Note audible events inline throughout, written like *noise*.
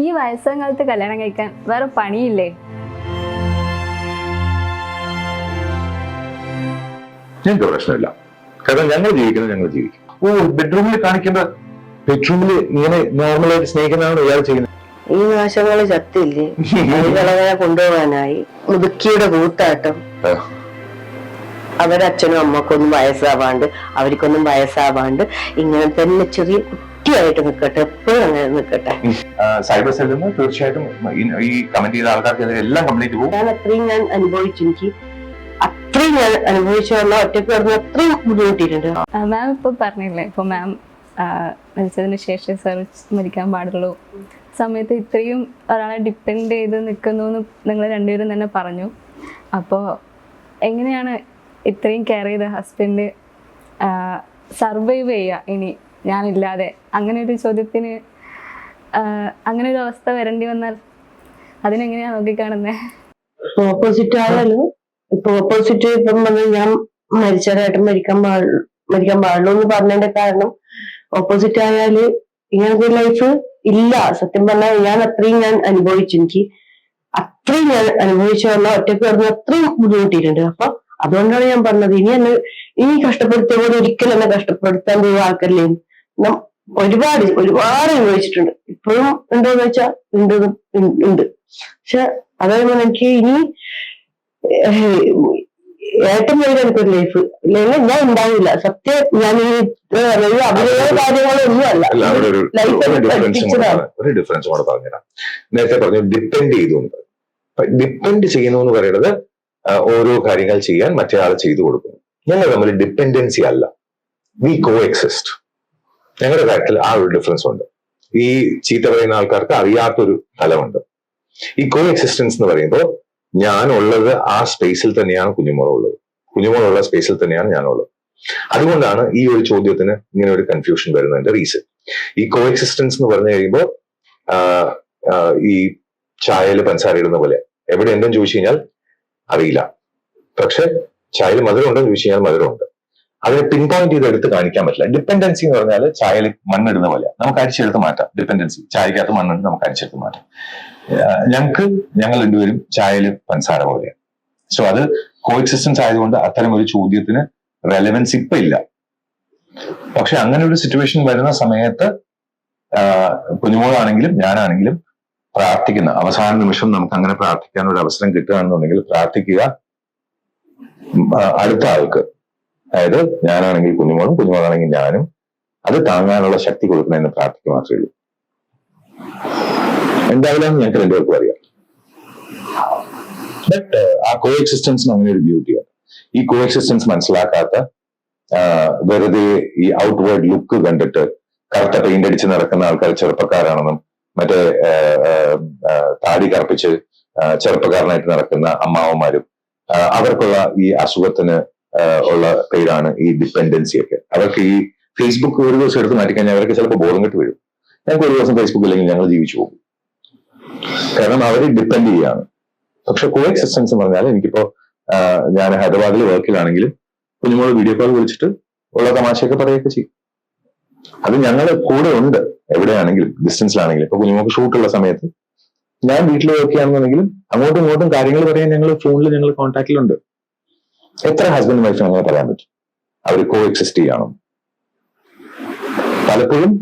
ഈ വയസ്സാം കാലത്ത് കല്യാണം കഴിക്കാൻ വേറെ പണിയില്ലേ? ഞങ്ങൾക്ക് പ്രശ്നമില്ല. കാരണം ഞങ്ങൾ ജീവിക്കുന്നത് ഞങ്ങൾ ജീവിക്കും. ഓ ബെഡ്റൂമിൽ കാണിക്കേണ്ട ബെഡ്റൂമിൽ ഇങ്ങനെ നോർമലായിട്ട് സ്നേഹിക്കുന്നതാണ് ഇയാൾ ചെയ്യുന്നത്. ഈ നാശങ്ങൾ ചത്തില്ലേ? കൊണ്ടുപോകാനായി മുതുക്കിയുടെ കൂത്താട്ടം. അവരച്ഛനും അമ്മക്കൊന്നും വയസ്സാവാണ്ട് അവർക്കൊന്നും വയസ്സാവാണ്ട് ഇങ്ങനെ തന്നെ ചെറിയ കുട്ടിയായിട്ട് നിൽക്കട്ടെ എപ്പോഴും അങ്ങനെ നിൽക്കട്ടെ സൈബർ സെല്ലിൽ നിന്ന് തീർച്ചയായിട്ടും ഈ- കമന്റ് ചെയ്ത ആൾക്കാർക്ക് എല്ലാം കംപ്ലീറ്റ് പോകും ഞാൻ അത്രയും ഞാൻ അനുഭവിച്ചു. എനിക്ക് അത്രയും ഞാൻ അനുഭവിച്ചു വന്ന ഒറ്റയ്ക്ക് കിടന്ന് അത്രയും ബുദ്ധിമുട്ടിയിട്ടുണ്ട്. മാം ഇപ്പൊ പറഞ്ഞില്ലേ ഇപ്പൊ മാം മരിച്ചതിന് ശേഷം സർ മരിക്കാൻ പാടുള്ളൂ. സമയത്ത് ഇത്രയും ഒരാളെ ഡിപ്പെൻഡ് ചെയ്ത് നിൽക്കുന്നു എന്ന് നിങ്ങൾ രണ്ടുപേരും തന്നെ പറഞ്ഞു. അപ്പോൾ എങ്ങനെയാണ് ഇത്രയും കെയർ ചെയ്ത ഹസ്ബൻഡ് സർവൈവ് ചെയ്യുക ഇനി? ഞാനില്ലാതെ. അങ്ങനെ ഒരു ചോദ്യത്തിന് അങ്ങനെ ഒരു അവസ്ഥ വരേണ്ടി വന്നാൽ അതിനെങ്ങനെയാ നോക്കിക്കാണുന്നത് ഓപ്പോസിറ്റ് ആയാലും ഇപ്പൊ ഓപ്പോസിറ്റ് ഇപ്പം വന്ന് ഞാൻ മരിച്ചതായിട്ട് മരിക്കാൻ പാടുള്ളൂ മരിക്കാൻ പാടുള്ളൂ എന്ന് പറഞ്ഞതിന്റെ കാരണം ഓപ്പോസിറ്റ് ആയാൽ ഇങ്ങനത്തെ ലൈഫ് ഇല്ല. സത്യം പറഞ്ഞാൽ ഞാൻ അത്രയും ഞാൻ അനുഭവിച്ചു. എനിക്ക് അത്രയും ഞാൻ അനുഭവിച്ചു വന്ന ഒറ്റയ്ക്ക് അത്രയും ബുദ്ധിമുട്ടിയിട്ടുണ്ട്. അപ്പൊ അതുകൊണ്ടാണ് ഞാൻ പറഞ്ഞത് ഇനി എന്നെ ഇനി കഷ്ടപ്പെടുത്തിയ പോലെ ഒരിക്കലും എന്നെ കഷ്ടപ്പെടുത്താൻ പോകുന്ന ആൾക്കാരില്ലേ? ഞാൻ ഒരുപാട് ഒരുപാട് അനുഭവിച്ചിട്ടുണ്ട് ഇപ്പോഴും ഉണ്ടോന്ന് വെച്ചാൽ ഉണ്ട് ഉണ്ട്. പക്ഷെ അതായത് എനിക്ക് ഇനി ഏറ്റവും വലിയ എനിക്കൊരു ലൈഫ് ഇല്ലെങ്കിൽ ഞാൻ ഉണ്ടാവില്ല. സത്യം ഞാൻ ഈ അഭിനയ കാര്യങ്ങളൊന്നും അല്ല ഒരു ഡിഫറൻസ് കൂടെ പറഞ്ഞുതരാം. നേരത്തെ പറഞ്ഞു ഡിപ്പെൻഡ് ചെയ്തു ഡിപ്പെൻഡ് ചെയ്യുന്നു എന്ന് പറയുന്നത് ഓരോ കാര്യങ്ങൾ ചെയ്യാൻ മറ്റേ ആൾ ചെയ്തു കൊടുക്കുന്നു. ഞങ്ങൾ തമ്മിൽ ഡിപ്പെൻഡൻസി അല്ല. വി കോ എക്സിസ്റ്റ് ഞങ്ങളുടെ കാര്യത്തിൽ ആ ഒരു ഡിഫറൻസ് ഉണ്ട്. ഈ ചീത്ത പറയുന്ന ആൾക്കാർക്ക് അറിയാത്തൊരു തലമുണ്ട്. ഈ കോ എക്സിസ്റ്റൻസ് എന്ന് പറയുമ്പോൾ ഞാൻ ഉള്ളത് ആ സ്പേസിൽ തന്നെയാണ് കുഞ്ഞുമോൾ ഉള്ളത് കുഞ്ഞുമോളുള്ള സ്പേസിൽ തന്നെയാണ് ഞാനുള്ളത്. അതുകൊണ്ടാണ് ഈ ഒരു ചോദ്യത്തിന് ഇങ്ങനെ ഒരു കൺഫ്യൂഷൻ വരുന്നതിന്റെ റീസൺ ഈ കോ എക്സിസ്റ്റൻസ് എന്ന് പറഞ്ഞു കഴിയുമ്പോൾ ഈ ചായയിൽ പഞ്ചസാര ഇടുന്ന പോലെ. എവിടെ എന്തെന്ന് ചോദിച്ചു കഴിഞ്ഞാൽ അറിയില്ല. പക്ഷെ ചായയിൽ മധുരം ഉണ്ടെന്ന് ചോദിച്ചു കഴിഞ്ഞാൽ മധുരമുണ്ട് അതിനെ പിൻ പോയിന്റ് ചെയ്ത് എടുത്ത് കാണിക്കാൻ പറ്റില്ല. ഡിപ്പെൻഡൻസി എന്ന് പറഞ്ഞാൽ ചായയിൽ മണ്ണിടുന്ന പോലെ നമുക്ക് അരിച്ചെടുത്ത് മാറ്റാം. ഡിപ്പെൻഡൻസി ചായക്കകത്ത് മണ്ണിട്ട് നമുക്ക് അരിച്ചെടുത്ത് മാറ്റാം. ഞങ്ങൾക്ക് ഞങ്ങൾ രണ്ടുപേരും ചായയിൽ പൻസാര പോലെയാണ് സോ അത് കോ എക്സിസ്റ്റൻസ് ആയതുകൊണ്ട് അത്തരം ഒരു ചോദ്യത്തിന് റെലവൻസ് ഇപ്പൊ ഇല്ല. പക്ഷെ അങ്ങനെ ഒരു സിറ്റുവേഷൻ വരുന്ന സമയത്ത് കുഞ്ഞുമോളാണെങ്കിലും ഞാനാണെങ്കിലും പ്രാർത്ഥിക്കുന്ന അവസാന നിമിഷം നമുക്ക് അങ്ങനെ പ്രാർത്ഥിക്കാൻ ഒരു അവസരം കിട്ടുകയാണെന്നുണ്ടെങ്കിൽ പ്രാർത്ഥിക്കുക അടുത്ത ആൾക്ക്. അതായത് ഞാനാണെങ്കിൽ കുഞ്ഞുമോളും കുഞ്ഞുമോളാണെങ്കിൽ ഞാനും അത് താങ്ങാനുള്ള ശക്തി കൊടുക്കണമെന്ന് പ്രാർത്ഥിക്കുക മാത്രമേ ഉള്ളൂ. എന്തായാലും ഞങ്ങൾക്ക് രണ്ടുപേർക്കും അറിയാം. ബട്ട് ആ കോ എക്സിസ്റ്റൻസിന് അങ്ങനെ ഒരു ബ്യൂട്ടിയാണ് ഈ കോ എക്സിസ്റ്റൻസ് മനസ്സിലാക്കാത്ത വെറുതെ ഈ ഔട്ട്വേർഡ് ലുക്ക് കണ്ടിട്ട് കറുത്ത പെയിന്റ് അടിച്ച് നടക്കുന്ന ആൾക്കാർ ചെറുപ്പക്കാരാണെന്നും മറ്റേ താടി കറുപ്പിച്ച് ചെറുപ്പക്കാരനായിട്ട് നടക്കുന്ന അമ്മാവന്മാരും അവർക്കുള്ള ഈ അസുഖത്തിന് ഉള്ള പേരാണ് ഈ ഡിപ്പെൻഡൻസി ഒക്കെ. അവർക്ക് ഈ ഫേസ്ബുക്ക് ഒരു ദിവസം എടുത്ത് മാറ്റിക്കഴിഞ്ഞാൽ അവർക്ക് ചിലപ്പോൾ ബോധം കെട്ട് വീഴും ഞങ്ങൾക്ക് ഒരു ദിവസം ഫേസ്ബുക്ക് ഇല്ലെങ്കിൽ ഞങ്ങൾ ജീവിച്ചു പോകും. കാരണം അവർ ഡിപ്പെൻഡ് ചെയ്യാണ്. പക്ഷെ കോ എക്സിസ്റ്റൻസ് എന്ന് പറഞ്ഞാൽ എനിക്കിപ്പോ ഞാൻ ഹൈദരാബാദിൽ വർക്കിലാണെങ്കിലും കുഞ്ഞുമോൾ വീഡിയോ കോൾ വിളിച്ചിട്ട് ഉള്ള തമാശയൊക്കെ പറയുകയൊക്കെ ചെയ്യും. അത് ഞങ്ങൾ കൂടെ ഉണ്ട്. എവിടെയാണെങ്കിലും ഡിസ്റ്റൻസിലാണെങ്കിലും ഇപ്പൊ കുഞ്ഞുമോക്ക് ഷൂട്ടുള്ള സമയത്ത് ഞാൻ വീട്ടിൽ വർക്ക് ചെയ്യാണെന്നുണ്ടെങ്കിലും അങ്ങോട്ടും ഇങ്ങോട്ടും കാര്യങ്ങൾ പറയാൻ ഞങ്ങൾ ഫോണിൽ ഞങ്ങൾ കോൺടാക്റ്റിലുണ്ട് എത്ര ഹസ്ബൻഡ് വൈഫ് അങ്ങനെ പറയാൻ പറ്റും? അവർ കോ എക്സിസ്റ്റ് ചെയ്യണം. പലപ്പോഴും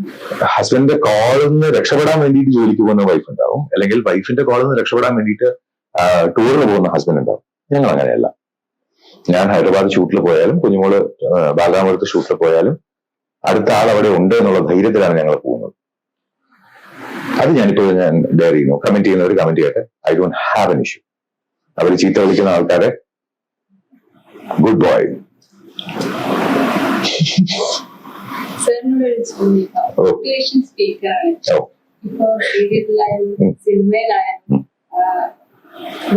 ഹസ്ബൻഡിന്റെ കോളിൽ നിന്ന് രക്ഷപ്പെടാൻ വേണ്ടിയിട്ട് ജോലിക്ക് പോകുന്ന വൈഫ് ഉണ്ടാവും. അല്ലെങ്കിൽ വൈഫിന്റെ കോളിൽ നിന്ന് രക്ഷപ്പെടാൻ വേണ്ടിയിട്ട് ടൂറിന് പോകുന്ന ഹസ്ബൻഡ് ഉണ്ടാവും. ഞങ്ങൾ അങ്ങനെയല്ല. ഞാൻ ഹൈദരാബാദ് ഷൂട്ടിൽ പോയാലും കുഞ്ഞുമോൾ ബാഗാമരത്ത് ഷൂട്ടിൽ പോയാലും അടുത്ത ആൾ അവിടെ ഉണ്ട് എന്നുള്ള ധൈര്യത്തിലാണ് ഞങ്ങൾ പോകുന്നത്. അത് ഞാനിപ്പോൾ ഞാൻ ഡെയർ ചെയ്യുന്നു. കമന്റ് ചെയ്യുന്നവർ കമന്റ് ചെയ്യട്ടെ. I don't have an issue അവർ ചീത്ത വിളിക്കുന്ന ആൾക്കാരെ ഗുഡ് ബോയ്. ഇപ്പൊ സീരിയലിലായാലും. സിനിമയിലായാലും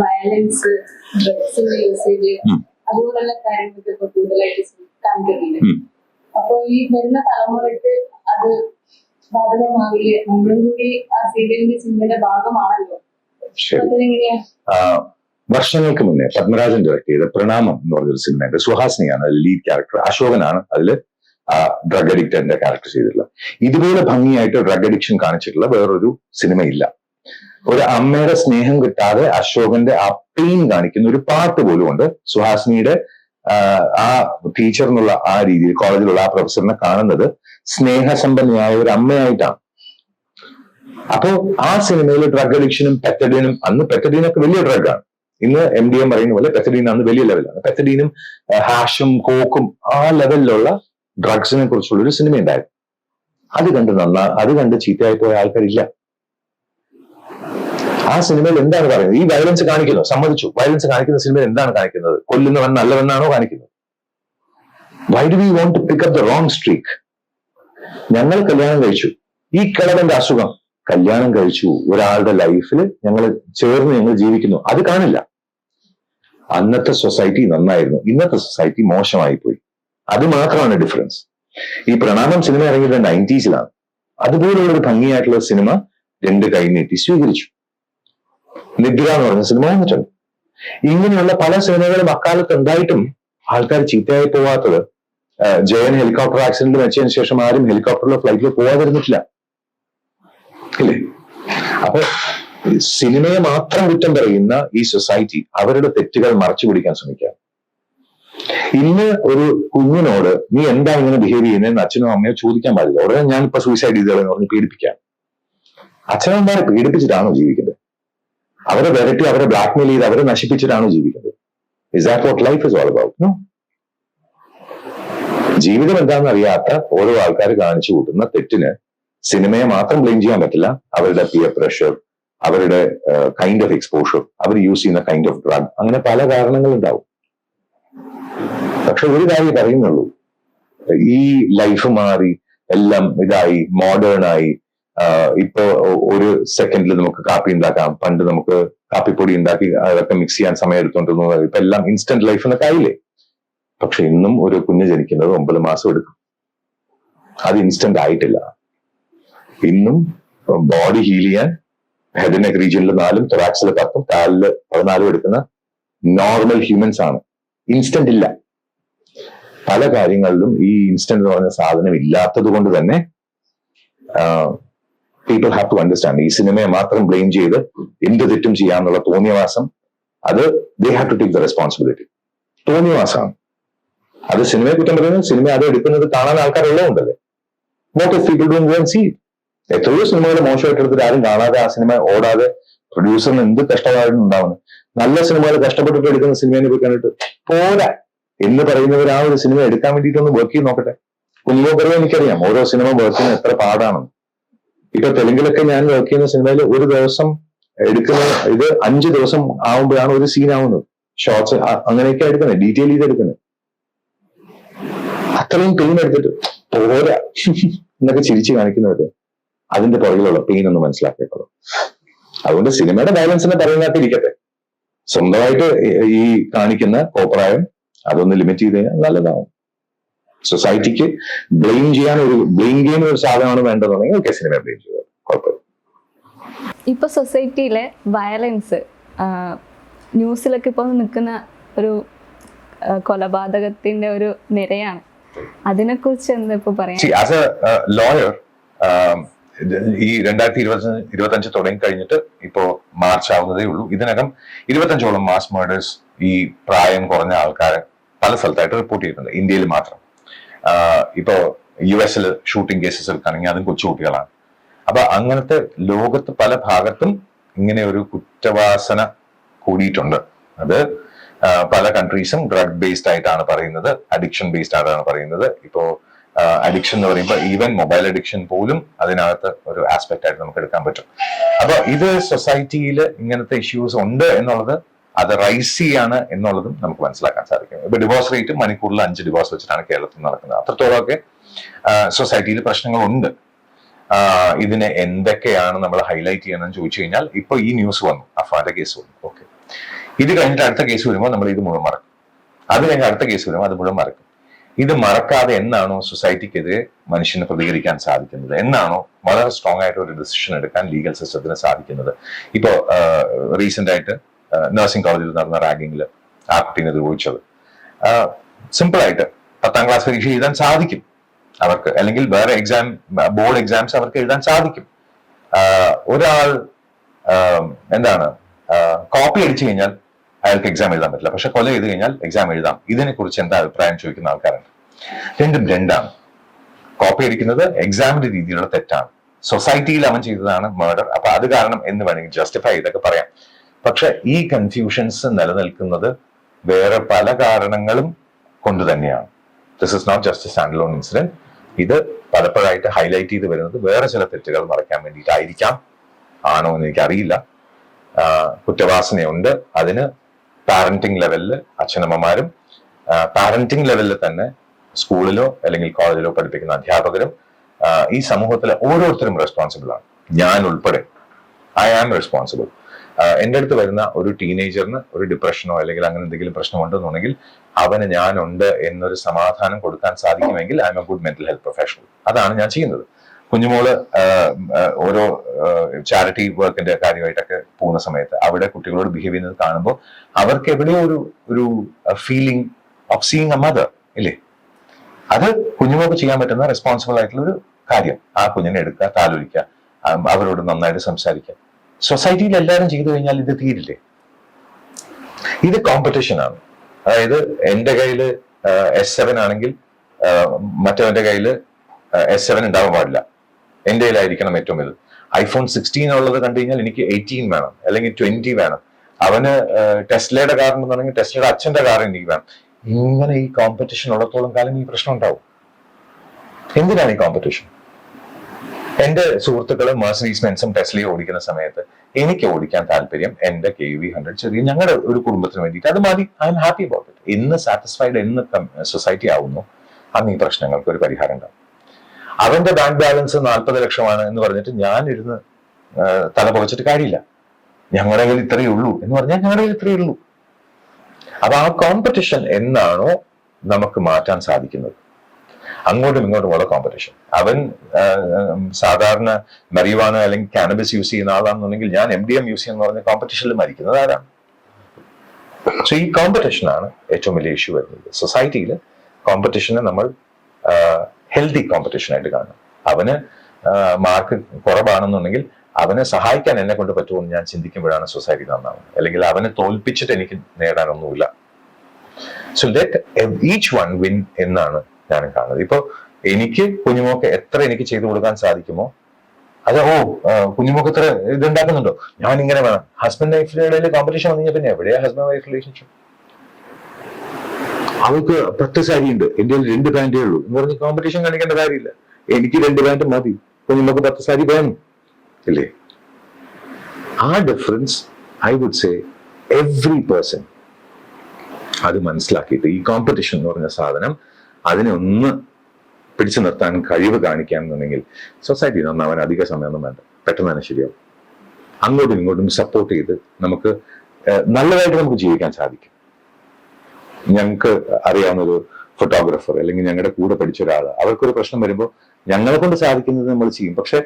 വയലൻസ് ഡ്രഗ്സിന്റെ യൂസേജ്. അതുപോലുള്ള കാര്യങ്ങളൊക്കെ ഇപ്പൊ കൂടുതലായിട്ട് കാണിക്കുന്നുണ്ട് അപ്പൊ ഈ വരുന്ന തലമുറയ്ക്ക് അത് ബാധകമാവില്ലേ? നമ്മളും കൂടി ആ സീരിയലിന്റെ സിനിമയുടെ ഭാഗമാണല്ലോ. അതിനെങ്ങനെയാ വർഷങ്ങൾക്ക് മുന്നേ പത്മരാജൻ ഡയറക്ട് ചെയ്ത പ്രണാമം എന്ന് പറഞ്ഞൊരു സിനിമയുണ്ട്. സുഹാസിനിയാണ് അതിൽ ലീഡ് ക്യാരക്ടർ അശോകനാണ് അതിൽ ഡ്രഗ് അഡിക്റ്ററിന്റെ ക്യാരക്ടർ ചെയ്തിട്ടുള്ളത്. ഇതുപോലെ ഭംഗിയായിട്ട് ഡ്രഗ് അഡിക്ഷൻ കാണിച്ചിട്ടുള്ള വേറൊരു സിനിമയില്ല. ഒരു അമ്മയുടെ സ്നേഹം കിട്ടാതെ അശോകന്റെ ആ പെയിൻ കാണിക്കുന്ന ഒരു പാട്ട് പോലും ഉണ്ട്. സുഹാസിനിയുടെ ആ ടീച്ചർ എന്നുള്ള ആ രീതിയിൽ കോളേജിലുള്ള ആ പ്രൊഫസറിനെ കാണുന്നത് സ്നേഹസമ്പന്നയായ ഒരു അമ്മയായിട്ടാണ്. അപ്പോ ആ സിനിമയിൽ ഡ്രഗ് അഡിക്ഷനും പെറ്റഡീനും അന്ന് പെറ്റഡീനൊക്കെ വലിയ ഡ്രഗാണ് ഇന്ന് എം ഡി എം പറയുന്ന പോലെ പെസഡീൻ അന്ന് വലിയ ലെവലാണ് പെസഡീനും ഹാഷും കോക്കും ആ ലെവലിലുള്ള ഡ്രഗ്സിനെ കുറിച്ചുള്ള ഒരു സിനിമ ഉണ്ടായിരുന്നു. അത് കണ്ട് നന്നാ അത് കണ്ട് ചീത്തയായി പോയ ആൾക്കാരില്ല. ആ സിനിമയിൽ എന്താണ് പറയുന്നത്? ഈ വയലൻസ് കാണിക്കുന്നു സമ്മതിച്ചു. വയലൻസ് കാണിക്കുന്ന സിനിമയിൽ എന്താണ് കാണിക്കുന്നത്? കൊല്ലുന്നവൻ നല്ലവനാണോ കാണിക്കുന്നത്? Why do we want to pick up the wrong streak ഞങ്ങൾ കല്യാണം കഴിച്ചു. ഈ കിളവന്റെ അസുഖം കല്യാണം കഴിച്ചു ഒരാളുടെ ലൈഫിൽ ഞങ്ങൾ ചേർന്ന് ഞങ്ങൾ ജീവിക്കുന്നു. അത് കാണില്ല. അന്നത്തെ സൊസൈറ്റി നന്നായിരുന്നു. ഇന്നത്തെ സൊസൈറ്റി മോശമായി പോയി അത് മാത്രമാണ് ഡിഫറൻസ് ഈ പ്രണാമം സിനിമ ഇറങ്ങിയത് നയന്റീസിലാണ് അതുപോലുള്ള ഒരു ഭംഗിയായിട്ടുള്ള സിനിമ രണ്ട് കൈ നീട്ടി സ്വീകരിച്ചു. നിദ്ര എന്ന് പറഞ്ഞ സിനിമ വന്നിട്ടുണ്ട്. ഇങ്ങനെയുള്ള പല സിനിമകളും അക്കാലത്ത് ഉണ്ടായിട്ടും ആൾക്കാർ ചീത്തയായി പോവാത്തത് ജയൻ ഹെലികോപ്റ്റർ ആക്സിഡന്റ് വെച്ചതിന് ശേഷം ആരും ഹെലികോപ്റ്ററിലോ ഫ്ലൈറ്റിലോ പോവാതിരുന്നിട്ടില്ല. ഇല്ലേ അപ്പൊ സിനിമയെ മാത്രം കുറ്റം പറയുന്ന ഈ സൊസൈറ്റി അവരുടെ തെറ്റുകൾ മറച്ചു പിടിക്കാൻ ശ്രമിക്കുക. ഇന്ന് ഒരു കുഞ്ഞിനോട് നീ എന്താ ഇങ്ങനെ ബിഹേവ് ചെയ്യുന്നതെന്ന് അച്ഛനും അമ്മയോ ചോദിക്കാൻ പാടില്ല. ഉടനെ ഞാൻ ഇപ്പൊ സൂയിസൈഡ് ചെയ്തതെന്ന് പറഞ്ഞ് പീഡിപ്പിക്കാം അച്ഛനമ്മമാരെ പീഡിപ്പിച്ചിട്ടാണോ ജീവിക്കുന്നത്? അവരെ വിരട്ടി അവരെ ബ്ലാക്ക്മെയിൽ ചെയ്ത് അവരെ നശിപ്പിച്ചിട്ടാണോ ജീവിക്കുന്നത്? Is that what life is all about no ജീവിതം എന്താണെന്ന് അറിയാത്ത ഓരോ ആൾക്കാർ കാണിച്ചു കൂട്ടുന്ന തെറ്റിന് സിനിമയെ മാത്രം ബ്ലെയിം ചെയ്യാൻ പറ്റില്ല. അവരുടെ പിയർ പ്രഷർ അവരുടെ കൈൻഡ് ഓഫ് എക്സ്പോഷർ അവർ യൂസ് ചെയ്യുന്ന കൈൻഡ് ഓഫ് ഡ്രഗ് അങ്ങനെ പല കാരണങ്ങളുണ്ടാവും പക്ഷെ ഒരു കാര്യം പറയുന്നുള്ളൂ. ഈ ലൈഫ് മാറി എല്ലാം ഇതായി മോഡേൺ ആയി ഇപ്പൊ ഒരു സെക്കൻഡിൽ നമുക്ക് കാപ്പി ഉണ്ടാക്കാം. പണ്ട് നമുക്ക് കാപ്പിപ്പൊടി ഉണ്ടാക്കി അതൊക്കെ മിക്സ് ചെയ്യാൻ സമയം എടുത്തോണ്ടിരുന്നു. ഇപ്പൊ എല്ലാം ഇൻസ്റ്റന്റ് ലൈഫ് എന്നൊക്കെ ആയില്ലേ? പക്ഷെ ഇന്നും ഒരു കുഞ്ഞ് ജനിക്കുന്നത് ഒമ്പത് മാസം എടുക്കും. അത് ഇൻസ്റ്റന്റ് ആയിട്ടില്ല. ഇന്നും ബോഡി ഹീൽ ചെയ്യാൻ ഹെഡ് റീജിയനിൽ നാലും തൊറാക്സിൽ പത്തും കാലിൽ പതിനാലും എടുക്കുന്ന നോർമൽ ഹ്യൂമൻസ് ആണ്. ഇൻസ്റ്റന്റ് ഇല്ല. പല കാര്യങ്ങളിലും ഈ ഇൻസ്റ്റന്റ് എന്ന് പറഞ്ഞ സാധനം ഇല്ലാത്തത് കൊണ്ട് തന്നെ പീപ്പിൾ ഹാവ് ടു അണ്ടർസ്റ്റാൻഡ് ഈ സിനിമയെ മാത്രം ബ്ലെയിം ചെയ്ത് എന്ത് തെറ്റും ചെയ്യാന്നുള്ള തോന്നിയവാസം അത് they have to take the responsibility തോന്നിയവാസമാണ് അത് സിനിമയെ കുറ്റം പറയുന്നത് സിനിമ അത് എടുക്കുന്നത് കാണാൻ ആൾക്കാരുള്ളതുകൊണ്ടല്ലേ. Not if people don't see എത്രയോ സിനിമകൾ മോശമായിട്ട് എടുത്തിട്ട് ആരും കാണാതെ ആ സിനിമ ഓടാതെ പ്രൊഡ്യൂസറിന് എന്ത് കഷ്ടമായിരുന്നു ഉണ്ടാവുന്നത്. നല്ല സിനിമകൾ കഷ്ടപ്പെട്ടിട്ട് എടുക്കുന്ന സിനിമയെ പോയി കണ്ടിട്ട് പോരാ. എന്ന് പറയുന്നവരാ ഒരു സിനിമ എടുക്കാൻ വേണ്ടിയിട്ടൊന്ന് വർക്ക് ചെയ്ത് നോക്കട്ടെ. കുഞ്ഞോ പറയുക എനിക്കറിയാം. ഓരോ സിനിമ വർക്ക് ചെയ്യുന്ന എത്ര പാടാണെന്ന്. ഇപ്പൊ തെലുങ്കിലൊക്കെ ഞാൻ വർക്ക് ചെയ്യുന്ന സിനിമയിൽ ഒരു ദിവസം എടുക്കുന്ന ഇത് അഞ്ച് ദിവസം ആവുമ്പോഴാണ് ഒരു സീൻ ആവുന്നത്. ഷോർട്സ് അങ്ങനെയൊക്കെ എടുക്കുന്നത്. ഡീറ്റെയിൽ ചെയ്ത് എടുക്കുന്നത്. അത്രയും പെയിൻ എടുത്തിട്ട് പോരാ. എന്നൊക്കെ ചിരിച്ചു കാണിക്കുന്നവര്. അതിന്റെ പുറകിലുള്ള പെയിൻ ഒന്ന് മനസ്സിലാക്കിയിട്ടുള്ളൂ അതുകൊണ്ട് സിനിമയുടെ ബാലൻസിനെ പറയുന്നതായിട്ട് ഇരിക്കട്ടെ സ്വന്തമായിട്ട് ഈ കാണിക്കുന്ന കോപ്രായം അതൊന്ന് ലിമിറ്റ് ചെയ്ത് കഴിഞ്ഞാൽ നല്ലതാവും. സൊസൈറ്റിക്ക് ബ്ലെയിം ചെയ്യാൻ ഒരു ബ്ലെയിം ചെയ്യുന്ന ഒരു സാധനമാണ് വേണ്ടതെന്നുണ്ടെങ്കിൽ ഓക്കെ സിനിമ ബ്ലെയിം ചെയ്യുക കുഴപ്പമില്ല. ഇപ്പൊ സൊസൈറ്റിയിലെ വയലൻസ് ന്യൂസിലൊക്കെ ഇപ്പോൾ നിൽക്കുന്ന ഒരു കൊലപാതകത്തിന്റെ ഒരു നിരയാണ്. അതിനെക്കുറിച്ച് എന്താ ഇപ്പൊ പറയാ See, ഈ രണ്ടായിരത്തി ഇരുപത്തി ഇരുപത്തഞ്ച് തുടങ്ങി കഴിഞ്ഞിട്ട് ഇപ്പോ മാർച്ച് ആവുന്നതേ ഉള്ളൂ. ഇതിനകം ഇരുപത്തഞ്ചോളം മാസ് മേഡേഴ്സ് ഈ പ്രായം കുറഞ്ഞ ആൾക്കാരെ പല സ്ഥലത്തായിട്ട് റിപ്പോർട്ട് ചെയ്തിട്ടുണ്ട്. ഇന്ത്യയിൽ മാത്രം. ഇപ്പോ യു എസിൽ ഷൂട്ടിംഗ് കേസസ് എടുക്കുകയാണെങ്കിൽ അതും കൊച്ചുകുട്ടികളാണ് അപ്പൊ അങ്ങനത്തെ ലോകത്ത് പല ഭാഗത്തും ഇങ്ങനെ ഒരു കുറ്റവാസന കൂടിയിട്ടുണ്ട്. അത് പല കൺട്രീസും ഡ്രഗ് ബേസ്ഡ് ആയിട്ടാണ് പറയുന്നത് അഡിക്ഷൻ ബേസ്ഡ് ആയിട്ടാണ് പറയുന്നത്. ഇപ്പോ അഡിക്ഷൻ എന്ന് പറയുമ്പോൾ ഈവൻ മൊബൈൽ അഡിക്ഷൻ പോലും അതിനകത്ത് ഒരു ആസ്പെക്ട് ആയിട്ട് നമുക്ക് എടുക്കാൻ പറ്റും. അപ്പൊ ഇത് സൊസൈറ്റിയിൽ ഇങ്ങനത്തെ ഇഷ്യൂസ് ഉണ്ട് എന്നുള്ളത് അത് റൈസ് ചെയ്യാണ് എന്നുള്ളതും നമുക്ക് മനസ്സിലാക്കാൻ സാധിക്കും. ഇപ്പൊ ഡിവോഴ്സ് റേറ്റ് മണിക്കൂറിൽ അഞ്ച് ഡിവോഴ്സ് വെച്ചിട്ടാണ് കേരളത്തിൽ നടക്കുന്നത്. അത്രത്തോളമൊക്കെ സൊസൈറ്റിയിൽ പ്രശ്നങ്ങളുണ്ട്. ഇതിനെ എന്തൊക്കെയാണ് നമ്മൾ ഹൈലൈറ്റ് ചെയ്യണമെന്ന് ചോദിച്ചു കഴിഞ്ഞാൽ ഇപ്പൊ ഈ ന്യൂസ് വന്നു. അഫാന്റെ കേസ് വന്നു. ഓക്കെ ഇത് കഴിഞ്ഞിട്ട് അടുത്ത കേസ് വരുമ്പോൾ നമ്മൾ ഇത് മുഴുവൻ മറക്കും. അത് കഴിഞ്ഞ് അടുത്ത കേസ് വരുമ്പോൾ അത് മുഴുവൻ മറക്കും. ഇത് മറക്കാതെ എന്നാണോ സൊസൈറ്റിക്കെതിരെ മനുഷ്യന് പ്രതികരിക്കാൻ സാധിക്കുന്നത്? എന്നാണോ വളരെ സ്ട്രോങ് ആയിട്ട് ഒരു ഡിസിഷൻ എടുക്കാൻ ലീഗൽ സിസ്റ്റത്തിന് സാധിക്കുന്നത്? ഇപ്പോ റീസെന്റ് ആയിട്ട് നഴ്സിംഗ് കോളേജിൽ നടന്ന റാഗിങ്ങിൽ ആ കുട്ടീനെ ദ്രോഹിച്ചത് സിമ്പിൾ ആയിട്ട് പത്താം ക്ലാസ് പരീക്ഷ എഴുതാൻ സാധിക്കും. അവർക്ക് അല്ലെങ്കിൽ വേറെ എക്സാം ബോർഡ് എക്സാംസ് അവർക്ക് എഴുതാൻ സാധിക്കും. ഒരാൾ എന്താണ് കോപ്പി അടിച്ചു കഴിഞ്ഞാൽ അയാൾക്ക് എക്സാം എഴുതാൻ പറ്റില്ല. പക്ഷെ കൊല ചെയ്ത് കഴിഞ്ഞാൽ എക്സാം എഴുതാം. ഇതിനെ കുറിച്ച് എന്താ അഭിപ്രായം ചോദിക്കുന്ന ആൾക്കാരുണ്ട്. രണ്ടും രണ്ടാണ്. കോപ്പി അടിക്കുന്നത് എക്സാമിന്റെ രീതിയിലുള്ള തെറ്റാണ്. സൊസൈറ്റിയിൽ അവൻ ചെയ്തതാണ് മർഡർ അപ്പൊ അത് കാരണം എന്ന് വേണമെങ്കിൽ ജസ്റ്റിഫൈ ചെയ്തൊക്കെ പറയാം. പക്ഷെ ഈ കൺഫ്യൂഷൻസ് നിലനിൽക്കുന്നത് വേറെ പല കാരണങ്ങളും കൊണ്ട് തന്നെയാണ്. This is not just standalone incident ഇത് പലപ്പോഴായിട്ട് ഹൈലൈറ്റ് ചെയ്ത് വരുന്നത് വേറെ ചില തെറ്റുകൾ മറയ്ക്കാൻ വേണ്ടിയിട്ടായിരിക്കാം. ആണോ എന്ന് എനിക്കറിയില്ല. കുറ്റവാസനയുണ്ട്. അതിന് പാരന്റിങ് ലെവലിൽ അച്ഛനമ്മമാരും പാരന്റിങ് ലെവലിൽ തന്നെ സ്കൂളിലോ അല്ലെങ്കിൽ കോളേജിലോ പഠിപ്പിക്കുന്ന അധ്യാപകരും ഈ സമൂഹത്തിലെ ഓരോരുത്തരും റെസ്പോൺസിബിൾ ആണ്. ഞാൻ ഉൾപ്പെടെ ഐ ആം റെസ്പോൺസിബിൾ എന്റെ അടുത്ത് വരുന്ന ഒരു ടീനേജറിന് ഒരു ഡിപ്രഷനോ അല്ലെങ്കിൽ അങ്ങനെ എന്തെങ്കിലും പ്രശ്നമുണ്ടെന്നുണ്ടെങ്കിൽ അവന് ഞാനുണ്ട് എന്നൊരു സമാധാനം കൊടുക്കാൻ സാധിക്കുമെങ്കിൽ I am a good mental health professional അതാണ് ഞാൻ ചെയ്യുന്നത്. കുഞ്ഞുമോൾ ഓരോ ചാരിറ്റി വർക്കിന്റെ കാര്യമായിട്ടൊക്കെ പോകുന്ന സമയത്ത് അവിടെ കുട്ടികളോട് ബിഹേവ് ചെയ്യുന്നത് കാണുമ്പോൾ അവർക്ക് എവിടെയോ ഒരു ഒരു feeling of seeing a mother ഇല്ലേ? അത് കുഞ്ഞുമോൾക്ക് ചെയ്യാൻ പറ്റുന്ന റെസ്പോൺസിബിൾ ആയിട്ടുള്ള ഒരു കാര്യം. ആ കുഞ്ഞിനെ എടുക്കുക താലോലിക്കുക അവരോട് നന്നായിട്ട് സംസാരിക്കുക. സൊസൈറ്റിയിൽ എല്ലാവരും ചെയ്തു കഴിഞ്ഞാൽ ഇത് തീരില്ലേ? ഇത് കോമ്പറ്റീഷൻ ആണ്. അതായത് എന്റെ കയ്യിൽ എസ് സെവൻ ആണെങ്കിൽ മറ്റവന്റെ കയ്യിൽ എസ് സെവൻ ഉണ്ടാവാൻ പാടില്ല. എന്റെ കയ്യിലായിരിക്കണം ഏറ്റവും വലുത്. ഐഫോൺ സിക്സ്റ്റീൻ ഉള്ളത് കണ്ടു കഴിഞ്ഞാൽ എനിക്ക് എയ്റ്റീൻ വേണം അല്ലെങ്കിൽ ട്വന്റി വേണം. അവന് ടെസ്ലയുടെ കാർ എന്നുണ്ടെങ്കിൽ ടെസ്ലയുടെ അച്ഛന്റെ കാർ എനിക്ക് വേണം. ഇങ്ങനെ ഈ കോമ്പറ്റീഷൻ ഉള്ളത്തോളം കാലം ഈ പ്രശ്നം ഉണ്ടാവും. എന്തിനാണ് ഈ കോമ്പറ്റീഷൻ എന്റെ സുഹൃത്തുക്കൾ മേഴ്സറീസ് ബെൻസും ടെസ്ലയും ഓടിക്കുന്ന സമയത്ത് എനിക്ക് ഓടിക്കാൻ താല്പര്യം എന്റെ കെ വി ഹൺഡ്രഡ് ചെറിയ ഞങ്ങളുടെ ഒരു കുടുംബത്തിന് വേണ്ടിയിട്ട്. അത് മതി. I am happy about it എന്ന് സാറ്റിസ്ഫൈഡ് എന്ന് സൊസൈറ്റി ആവുന്നു അന്ന് ഈ പ്രശ്നങ്ങൾക്ക് ഒരു പരിഹാരം ഉണ്ടാവും. അവന്റെ ബാങ്ക് ബാലൻസ് നാൽപ്പത് ലക്ഷമാണ് എന്ന് പറഞ്ഞിട്ട് ഞാൻ ഇരുന്ന് തല പുകച്ചിട്ട് കാര്യമില്ല. ഞങ്ങളുടെ കയ്യിൽ ഇത്രയേ ഉള്ളൂ എന്ന് പറഞ്ഞാൽ ഞങ്ങളുടെ കയ്യിൽ ഇത്രയേ ഉള്ളൂ. അപ്പൊ ആ കോമ്പറ്റീഷൻ എന്നാണോ നമുക്ക് മാറ്റാൻ സാധിക്കുന്നത്? അങ്ങോട്ടും ഇങ്ങോട്ടുമുള്ള കോമ്പറ്റീഷൻ അവൻ സാധാരണ മറിയുവാനോ അല്ലെങ്കിൽ കാനബിസ് യൂസ് ചെയ്യുന്ന ആളാണെന്നുണ്ടെങ്കിൽ ഞാൻ എം ഡി എം യൂസ് ചെയ്യുന്ന പറഞ്ഞ കോമ്പറ്റീഷനിൽ മരിക്കുന്നത് ആരാണ്? സോ ഈ കോമ്പറ്റീഷനാണ് ഏറ്റവും വലിയ ഇഷ്യൂ വരുന്നത്. സൊസൈറ്റിയിൽ കോമ്പറ്റീഷനെ നമ്മൾ ഹെൽത്തി കോമ്പറ്റീഷൻ ആയിട്ട് കാണണം അവന് മാർക്ക് കുറവാണെന്നുണ്ടെങ്കിൽ അവനെ സഹായിക്കാൻ എന്നെ കൊണ്ട് പറ്റുമോ എന്ന് ഞാൻ ചിന്തിക്കുമ്പോഴാണ് സൊസൈറ്റി നന്നാവുന്നത്. അല്ലെങ്കിൽ അവനെ തോൽപ്പിച്ചിട്ട് എനിക്ക് നേടാനൊന്നുമില്ല. So let each one win എന്നാണ് ഞാൻ കാണുന്നത്. ഇപ്പോൾ എനിക്ക് കുഞ്ഞുമോക്ക് എത്ര എനിക്ക് ചെയ്തു കൊടുക്കാൻ സാധിക്കുമോ? അത് ഓ കുഞ്ഞുമോക്ക് ഇത്ര ഇതുണ്ടാക്കുന്നുണ്ടോ? ഞാൻ ഇങ്ങനെ വേണം ഹസ്ബൻഡ് ഇടയിൽ കോമ്പറ്റീഷൻ വന്നു കഴിഞ്ഞാൽ പിന്നെ എവിടെയാ ഹസ്ബൻഡ് വൈഫ് റിലേഷൻഷിപ്പ് അവൾക്ക് പത്ത് സാരി ഉണ്ട്. കയ്യിൽ രണ്ട് പാന്റേ ഉള്ളൂ. എന്ന് പറഞ്ഞ് കോമ്പറ്റീഷൻ കാണിക്കേണ്ട കാര്യമില്ല. എനിക്ക് രണ്ട് ബ്രാൻഡ് മതി. കുഞ്ഞുമോക്ക് പത്ത് സാരി വേണം. ഇല്ലേ? ആ difference I would say every person അത് മനസ്സിലാക്കിയിട്ട് ഈ കോമ്പറ്റീഷൻ എന്ന് പറഞ്ഞ സാധനം അതിനെ ഒന്ന് പിടിച്ചു നിർത്താൻ കഴിവ് കാണിക്കുകയാണെന്നുണ്ടെങ്കിൽ സൊസൈറ്റി നന്നാവാൻ അധിക സമയമൊന്നും വേണ്ട. പെട്ടെന്ന് തന്നെ ശരിയാവും. അങ്ങോട്ടും ഇങ്ങോട്ടും സപ്പോർട്ട് ചെയ്ത് നമുക്ക് നല്ലതായിട്ട് നമുക്ക് ജീവിക്കാൻ സാധിക്കും. ഞങ്ങൾക്ക് അറിയാവുന്ന ഒരു ഫോട്ടോഗ്രാഫർ അല്ലെങ്കിൽ ഞങ്ങളുടെ കൂടെ പഠിച്ച ഒരാൾ അവർക്കൊരു പ്രശ്നം വരുമ്പോൾ ഞങ്ങളെ കൊണ്ട് സാധിക്കുന്നത് നമ്മൾ ചെയ്യും. പക്ഷെ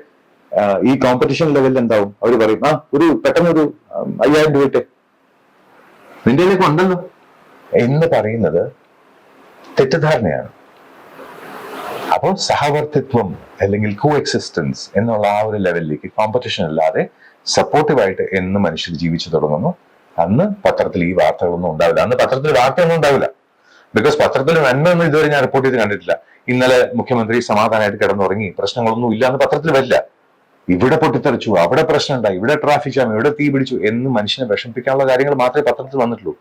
ഈ കോമ്പറ്റീഷൻ ലെവലിൽ എന്താവും? അവർ പറയും ആ ഒരു പെട്ടെന്ന് ഒരു ഉം, അയ്യായിരം രൂപ ഇട്ടെ. നിന്റെ ഉണ്ടല്ലോ. എന്ന് പറയുന്നത് തെറ്റിദ്ധാരണയാണ്. അപ്പോൾ സഹവർത്തിത്വം അല്ലെങ്കിൽ കോ എക്സിസ്റ്റൻസ് എന്നുള്ള ആ ഒരു ലെവലിലേക്ക് കോമ്പറ്റീഷൻ അല്ലാതെ സപ്പോർട്ടീവായിട്ട് എന്ന് മനുഷ്യർ ജീവിച്ചു തുടങ്ങുന്നു. അന്ന് പത്രത്തിൽ ഈ വാർത്തകളൊന്നും ഉണ്ടാവില്ല. അന്ന് പത്രത്തിൽ വാർത്തയൊന്നും ഉണ്ടാവില്ല. ബിക്കോസ് പത്രത്തിൽ നന്മയൊന്നും ഇതുവരെ ഞാൻ റിപ്പോർട്ട് ചെയ്ത് കണ്ടിട്ടില്ല. ഇന്നലെ മുഖ്യമന്ത്രി സമാധാനമായിട്ട് കിടന്നുറങ്ങി. പ്രശ്നങ്ങളൊന്നും ഇല്ല എന്ന് പത്രത്തിൽ വരില്ല. ഇവിടെ പൊട്ടിത്തെറിച്ചു അവിടെ പ്രശ്നം ഉണ്ടായി ഇവിടെ ട്രാഫിക് ജാം ഇവിടെ തീ പിടിച്ചു എന്ന് മനുഷ്യനെ വിഷമിപ്പിക്കാനുള്ള കാര്യങ്ങൾ മാത്രമേ പത്രത്തിൽ വന്നിട്ടുള്ളൂ.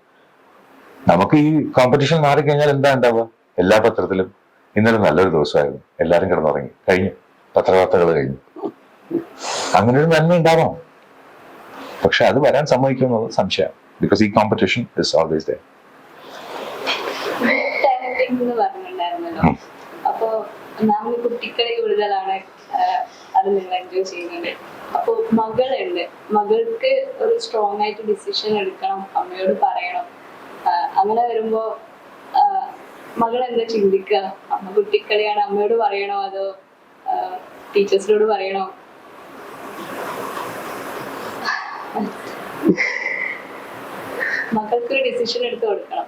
നമുക്ക് ഈ കോമ്പറ്റീഷൻ മാറിക്കഴിഞ്ഞാൽ എന്താ ഉണ്ടാവുക? എല്ലാ പത്രത്തിലും ഇന്നലെ നല്ലൊരു ദിവസമായിരുന്നു. എല്ലാവരും കിടന്നുറങ്ങി. കഴിഞ്ഞു. പത്രവാർത്തകൾ കഴിഞ്ഞു. അങ്ങനെ ഒരു നന്മ ഉണ്ടാവാം പക്ഷെ അത് വരാൻ സമ്മതിക്കുമെന്നത് സംശയം. ബിക്കോസ് ഈ കോമ്പറ്റീഷൻ ഇസ് ഓൾവേസ് ദേ അപ്പോ മാമിന് കുട്ടിക്കളി കൂടുതലാണ് ആഹ്, അത് നിങ്ങൾ എൻജോയ് ചെയ്യുന്നത്. അപ്പൊ മകളുണ്ട്. മകൾക്ക് ഒരു സ്ട്രോങ് ആയിട്ട് ഡിസിഷൻ എടുക്കണം അമ്മയോട് പറയണം. അങ്ങനെ വരുമ്പോ മകൾ എന്താ ചിന്തിക്കുക? അമ്മ കുട്ടിക്കളിയാണ് അമ്മയോട് പറയണോ അതോ ടീച്ചേഴ്സിനോട് പറയണോ? മക്കൾക്ക് ഒരു ഡിസിഷൻ എടുത്ത് കൊടുക്കണം.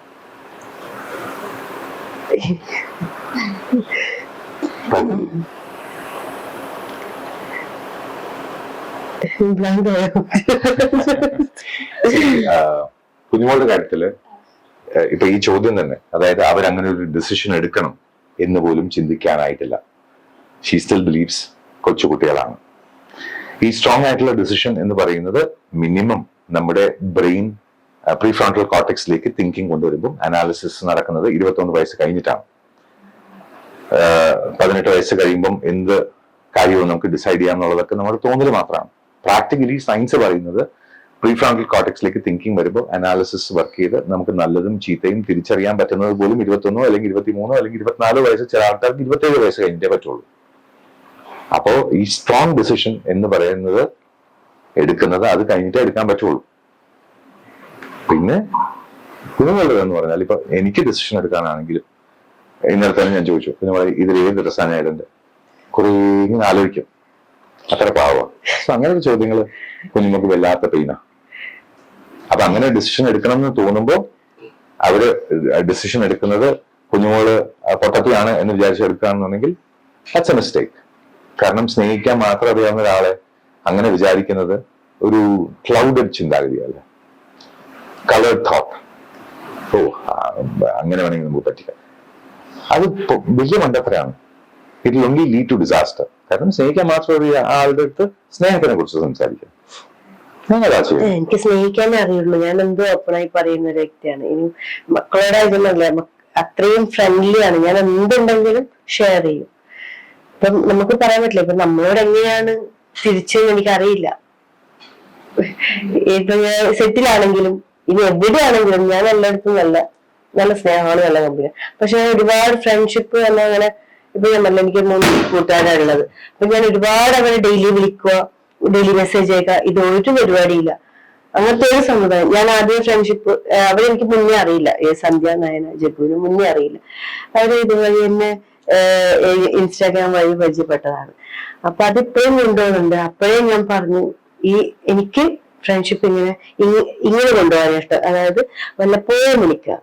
കുഞ്ഞുമോളുടെ കാര്യത്തിൽ ഇപ്പൊ ഈ ചോദ്യം തന്നെ അതായത് അവരങ്ങനെ ഒരു ഡിസിഷൻ എടുക്കണം എന്ന് പോലും ചിന്തിക്കാനായിട്ടില്ല. ഷീ സ്റ്റിൽ ബിലീവ്സ് കൊച്ചുകുട്ടികളാണ്. ഈ സ്ട്രോങ് ആയിട്ടുള്ള ഡിസിഷൻ എന്ന് പറയുന്നത് മിനിമം നമ്മുടെ ബ്രെയിൻ പ്രീ ഫ്രോണ്ടൽ കോർട്ടക്സിലേക്ക് തിങ്കിങ് കൊണ്ടുവരുമ്പോൾ അനാലിസിസ് നടക്കുന്നത് ഇരുപത്തൊന്ന് വയസ്സ് കഴിഞ്ഞിട്ടാണ്. ആ, പതിനെട്ട് വയസ്സ് കഴിയുമ്പം എന്ത് കാര്യവും നമുക്ക് ഡിസൈഡ് ചെയ്യാമെന്നുള്ളതൊക്കെ നമ്മുടെ തോന്നൽ മാത്രമാണ്. പ്രാക്ടിക്കലി സയൻസ് പറയുന്നത് പ്രീ ഫ്രോണ്ടൽ കോർട്ടക്സിലേക്ക് തിങ്കിങ് വരുമ്പോൾ അനാലിസിസ് വർക്ക് ചെയ്ത് നമുക്ക് നല്ലതും ചീത്തയും തിരിച്ചറിയാൻ പറ്റുന്നത് പോലും ഇരുപത്തൊന്നോ അല്ലെങ്കിൽ ഇരുപത്തിമൂന്നോ അല്ലെങ്കിൽ ഇരുപത്തിനാലോ വയസ്സ് ചില ആൾക്കാർക്ക് ഇരുപത്തേഴ് വയസ്സ് കഴിഞ്ഞിട്ടേ പറ്റുള്ളൂ. അപ്പോ ഈ സ്ട്രോങ് ഡിസിഷൻ എന്ന് പറയുന്നത് എടുക്കുന്നത് അത് കഴിഞ്ഞിട്ടേ എടുക്കാൻ പറ്റുള്ളൂ. പിന്നെ എന്ന് പറഞ്ഞാൽ ഇപ്പൊ എനിക്ക് ഡിസിഷൻ എടുക്കാനാണെങ്കിലും ഇന്നലെ തന്നെ ഞാൻ ചോദിച്ചു. പിന്നെ ഇതിൽ ഏത് ഡ്രസ്സാണ് കുറേ ഇങ്ങനെ ആലോചിക്കും. അത്ര പാവമാണ് അപ്പൊ അങ്ങനത്തെ ചോദ്യങ്ങൾ കുഞ്ഞുങ്ങൾക്ക് വല്ലാത്ത പെയിനാ അപ്പൊ അങ്ങനെ ഡിസിഷൻ എടുക്കണം എന്ന് തോന്നുമ്പോ അവർ ഡിസിഷൻ എടുക്കുന്നത് കുഞ്ഞുമോൾ പൊട്ടത്തിയാണ് എന്ന് വിചാരിച്ച് എടുക്കുകയാണെന്നുണ്ടെങ്കിൽ ദാറ്റ്സ് എ മിസ്റ്റേക്ക് കാരണം സ്നേഹിക്കാൻ മാത്രം അറിയാവുന്ന ഒരാളെ അങ്ങനെ വിചാരിക്കുന്നത് ഒരു ക്ലൗഡഡ് ചിന്താഗതിയല്ല. കളേർഡ് തോട്ട് ഓ അങ്ങനെ വേണമെങ്കിൽ നമുക്ക് പറ്റില്ല അത് വലിയ മണ്ടത്തരാണ്. It only lead to disaster കാരണം സ്നേഹിക്കാൻ മാത്രം അറിയ ആളുടെ അടുത്ത് സ്നേഹത്തിനെ കുറിച്ച് സംസാരിക്കാം. എനിക്ക് സ്നേഹിക്കാനേ അറിയുള്ളൂ. ഞാൻ എന്തോ ഓപ്പണായി പറയുന്ന ഒരു വ്യക്തിയാണ്. ഇനി മക്കളോട് ഇതൊന്നല്ല അത്രയും ഫ്രണ്ട്ലി ആണ്. ഞാൻ എന്തുണ്ടെങ്കിലും ഷെയർ ചെയ്യും. ഇപ്പം നമുക്ക് പറയാൻ പറ്റില്ല. ഇപ്പൊ നമ്മളോട് എങ്ങനെയാണ് തിരിച്ചെന്ന് എനിക്കറിയില്ല. ഇപ്പൊ ഞാൻ സെറ്റിലാണെങ്കിലും ഇനി എവിടെയാണെങ്കിലും ഞാൻ എല്ലായിടത്തും നല്ല നല്ല സ്നേഹമാണ് നല്ല കമ്പനി പക്ഷെ ഒരുപാട് ഫ്രണ്ട്ഷിപ്പ് എല്ലാം അങ്ങനെ ഇപ്പൊ ഞാൻ പറഞ്ഞ എനിക്ക് മൂന്ന് കൂട്ടുകാരാണ് ഉള്ളത് അപ്പൊ ഞാൻ ഒരുപാട് അവരെ ഡെയിലി വിളിക്കുക ഡെയിലി മെസ്സേജ് അയക്കുക. ഇത് ഒരു പരിപാടിയില്ല. അങ്ങനത്തെ ഒരു സമുദായം ഞാൻ ആദ്യം ഫ്രണ്ട്ഷിപ്പ് അവരെനിക്ക് മുന്നേ അറിയില്ല. സന്ധ്യ നായന ജപ്പുവിന് മുന്നേ അറിയില്ല. അവർ ഇതുവഴി എന്നെ ഇൻസ്റ്റാഗ്രാം വഴി പരിചയപ്പെട്ടതാണ്. അപ്പൊ അതിപ്പോഴും കൊണ്ടുപോകുന്നുണ്ട് അപ്പോഴേ ഞാൻ പറഞ്ഞു ഈ എനിക്ക് ഫ്രണ്ട്ഷിപ്പ് ഇങ്ങനെ ഇങ്ങ- ഇങ്ങനെ കൊണ്ടുപോകാൻ ഇഷ്ടം. അതായത് വല്ലപ്പോഴും വിളിക്കുക